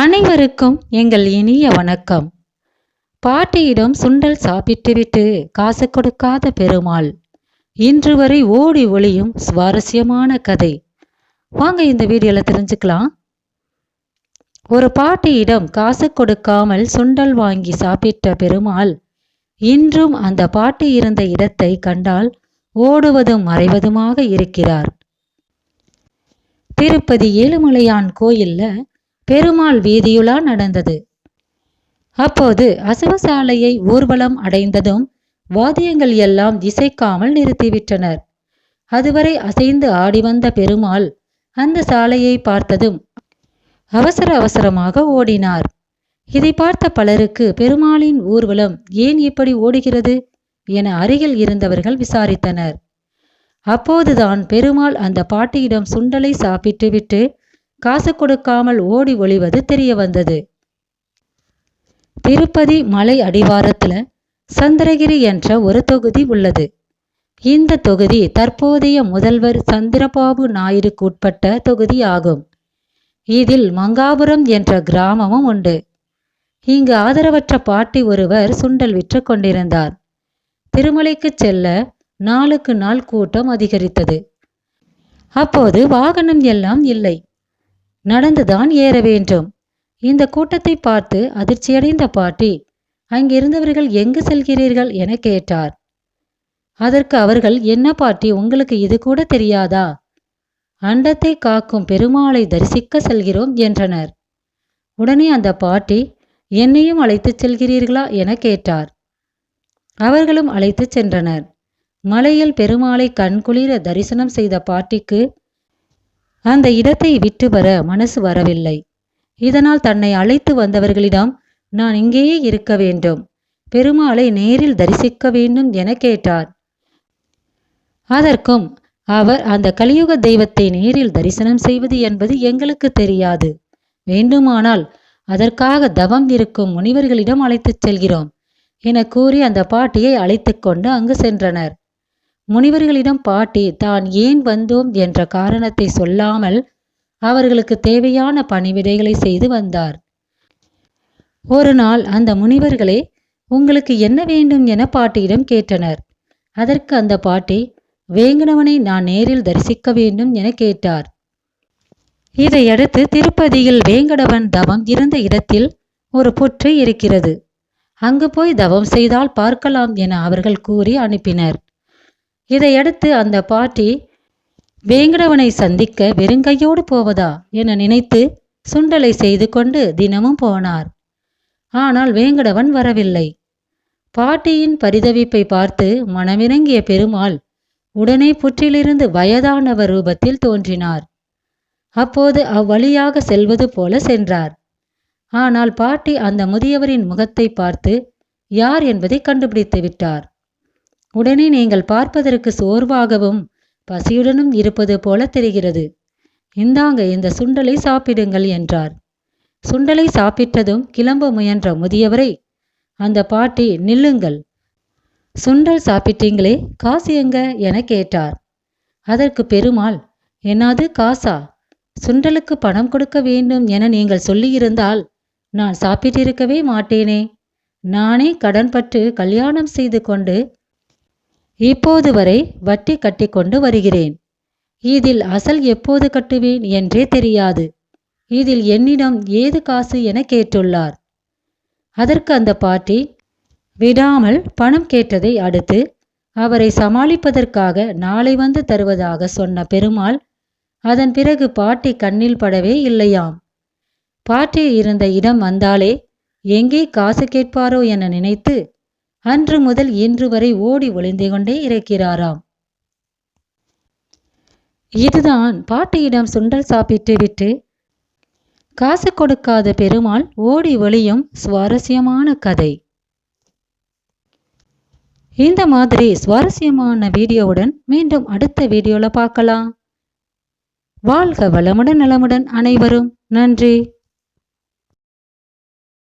அனைவருக்கும் எங்கள் இனிய வணக்கம். பாட்டியிடம் சுண்டல் சாப்பிட்டுவிட்டு காசு கொடுக்காத பெருமாள். இன்று வரை ஓடி ஒளியும் சுவாரஸ்யமான கதை. வாங்க இந்த வீடியோல தெரிஞ்சுக்கலாம். ஒரு பாட்டியிடம் காசு கொடுக்காமல் சுண்டல் வாங்கி சாப்பிட்ட பெருமாள் இன்றும் அந்த பாட்டி இருந்த இடத்தை கண்டால் ஓடுவதும் மறைவதுமாக இருக்கிறார். திருப்பதி ஏழுமலையான் கோயில்ல பெருமாள் வீதியுலா நடந்தது. அப்போது அசுவசாலையை ஊர்வலம் அடைந்ததும் வாத்தியங்கள் எல்லாம் இசைக்காமல் நிறுத்திவிட்டனர். அதுவரை அசைந்து ஆடி வந்த பெருமாள் அந்த சாலையை பார்த்ததும் அவசர அவசரமாக ஓடினார். இதை பார்த்த பலருக்கு பெருமாளின் ஊர்வலம் ஏன் இப்படி ஓடுகிறது என அருகில் இருந்தவர்கள் விசாரித்தனர். அப்போதுதான் பெருமாள் அந்த பாட்டியிடம் சுண்டலை சாப்பிட்டுவிட்டு காசு கொடுக்காமல் ஓடி ஒளிவது தெரிய வந்தது. திருப்பதி மலை அடிவாரத்துல சந்திரகிரி என்ற ஒரு தொகுதி உள்ளது. இந்த தொகுதி தற்போதைய முதல்வர் சந்திரபாபு நாயுடுக்கு உட்பட்ட தொகுதி ஆகும். இதில் மங்காபுரம் என்ற கிராமமும் உண்டு. இங்கு ஆதரவற்ற பாட்டி ஒருவர் சுண்டல் விற்று கொண்டிருந்தார். திருமலைக்கு செல்ல நாளுக்கு நாள் கூட்டம் அதிகரித்தது. அப்போது வாகனம் எல்லாம் இல்லை. நடந்துதான் ஏற வேண்டும். இந்த கூட்டத்தை பார்த்து அதிர்ச்சியடைந்த பாட்டி அங்கிருந்தவர்கள் எங்கு செல்கிறீர்கள்? என கேட்டார். அதற்கு அவர்கள் என்ன பாட்டி உங்களுக்கு இது கூட தெரியாதா? அண்டத்தை காக்கும் பெருமாளை தரிசிக்க செல்கிறோம் என்றனர். உடனே அந்த பாட்டி என்னையும் அழைத்துச் செல்கிறீர்களா? என கேட்டார். அவர்களும் அழைத்துச் சென்றனர். மலையில் பெருமாளை கண்குளிர தரிசனம் செய்த பாட்டிக்கு அந்த இடத்தை விட்டு வர மனசு வரவில்லை. இதனால் தன்னை அழைத்து வந்தவர்களிடம் நான் இங்கேயே இருக்க வேண்டும். பெருமாளை நேரில் தரிசிக்க வேண்டும் என கேட்டார். அதற்கும் அவர் அந்த கலியுக தெய்வத்தை நேரில் தரிசனம் செய்வது என்பது எங்களுக்கு தெரியாது. வேண்டுமானால் அதற்காக தவம் இருக்கும் முனிவர்களிடம் அழைத்துச் செல்கிறோம் என கூறி அந்த பாட்டியை அழைத்து கொண்டு அங்கு சென்றனர். முனிவர்களிடம் பாட்டி தான் ஏன் வந்தோம்? என்ற காரணத்தை சொல்லாமல் அவர்களுக்கு தேவையான பணிவிடைகளை செய்து வந்தார். ஒரு நாள் அந்த முனிவர்களே உங்களுக்கு என்ன வேண்டும்? என பாட்டியிடம் கேட்டனர். அதற்கு அந்த பாட்டி வேங்கடவனை நான் நேரில் தரிசிக்க வேண்டும் என கேட்டார். இதையடுத்து திருப்பதியில் வேங்கடவன் தவம் இருந்த இடத்தில் ஒரு புற்று இருக்கிறது. அங்கு போய் தவம் செய்தால் பார்க்கலாம் என அவர்கள் கூறி அனுப்பினர். இதையடுத்து அந்த பாட்டி வேங்கடவனை சந்திக்க வெறுங்கையோடு போவதா? என நினைத்து சுண்டலை செய்து கொண்டு தினமும் போனார். ஆனால் வேங்கடவன் வரவில்லை. பாட்டியின் பரிதவிப்பை பார்த்து மனமிறங்கிய பெருமாள் உடனே புற்றிலிருந்து வயதானவர் ரூபத்தில் தோன்றினார். அப்போது அவ்வழியாக செல்வது போல சென்றார். ஆனால் பாட்டி அந்த முதியவரின் முகத்தை பார்த்து யார் என்பதை கண்டுபிடித்து விட்டார்? உடனே நீங்கள் பார்ப்பதற்கு சோர்வாகவும் பசியுடனும் இருப்பது போல தெரிகிறது. இந்தாங்க இந்த சுண்டலை சாப்பிடுங்கள் என்றார். சுண்டலை சாப்பிட்டதும் கிளம்ப முயன்ற முதியவரை அந்த பாட்டி நில்லுங்கள். சுண்டல் சாப்பிட்டீங்களே காசு எங்க? என கேட்டார். அதற்கு பெருமாள் என்னது காசா? சுண்டலுக்கு பணம் கொடுக்க வேண்டும் என நீங்கள் சொல்லியிருந்தால் நான் சாப்பிட்டிருக்கவே மாட்டேனே. நானே கடன்பட்டு கல்யாணம் செய்து கொண்டு இப்போது வரை வட்டி கட்டி கொண்டு வருகிறேன். இதில் அசல் எப்போது கட்டுவேன் என்றே தெரியாது. இதில் என்னிடம் ஏது காசு என கேட்டுள்ளார். அதற்கு அந்த பாட்டி விடாமல் பணம் கேட்டதை அடுத்து அவரை சமாளிப்பதற்காக நாளை வந்து தருவதாக சொன்ன பெருமாள் அதன் பிறகு பாட்டி கண்ணில் படவே இல்லையாம். பாட்டி இருந்த இடம் வந்தாலே எங்கே காசு கேட்பாரோ என நினைத்து அன்று முதல் இன்று வரை ஓடி ஒளிந்து கொண்டே இருக்கிறாராம். இதுதான் பாட்டியிடம் சுண்டல் சாப்பிட்டு விட்டு காசு கொடுக்காத பெருமாள் ஓடி ஒளியும் சுவாரஸ்யமான கதை. இந்த மாதிரி சுவாரஸ்யமான வீடியோவுடன் மீண்டும் அடுத்த வீடியோல பார்க்கலாம். வாழ்க வளமுடன் நலமுடன் அனைவரும். நன்றி.